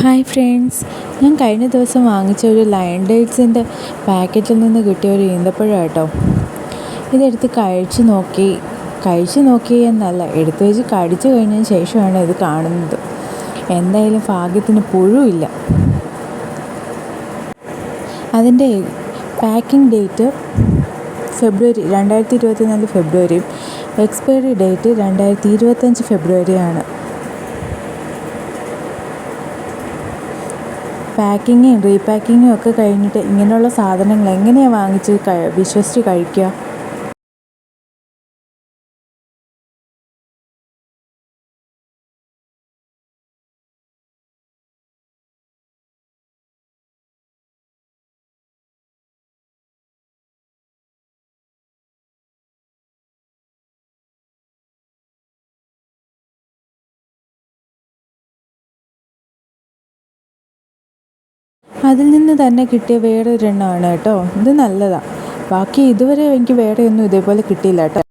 Hi friends ഞാൻ കഴിഞ്ഞ ദിവസം വാങ്ങിച്ച ഒരു ലയൺ ഡേറ്റ്സിന്റെ പാക്കറ്റിൽ നിന്ന് കിട്ടിയ ഒരു ഈന്തപ്പഴം കേട്ടോ ഇതെടുത്ത് കഴിച്ചു നോക്കി കഴിച്ചു നോക്കി എന്നല്ല എടുത്തു വെച്ച് കടിച്ചു കഴിഞ്ഞതിന് ശേഷമാണ് ഇത് കാണുന്നത്. എന്തായാലും ഭാഗ്യത്തിന് പുഴുവില്ല അതിന്റെ പാക്കിംഗ് ഡേറ്റ് ഫെബ്രുവരി രണ്ടായിരത്തി ഇരുപത്തിനാല് ഫെബ്രുവരിയും എക്സ്പയറി ഡേറ്റ് രണ്ടായിരത്തി ഇരുപത്തഞ്ച് ഫെബ്രുവരിയാണ് പാക്കിങ്ങും റീപാക്കിങ്ങും ഒക്കെ കഴിഞ്ഞിട്ട് ഇങ്ങനെയുള്ള സാധനങ്ങൾ എങ്ങനെയാണ് വാങ്ങിച്ച് വിശ്വസിച്ച് കഴിക്കുക? അതിൽ നിന്ന് തന്നെ കിട്ടിയ വേറൊരെണ്ണമാണ് കേട്ടോ. ഇത് നല്ലതാണ് ബാക്കി ഇതുവരെ എനിക്ക് വേറെ ഒന്നും ഇതേപോലെ കിട്ടിയില്ല കേട്ടോ.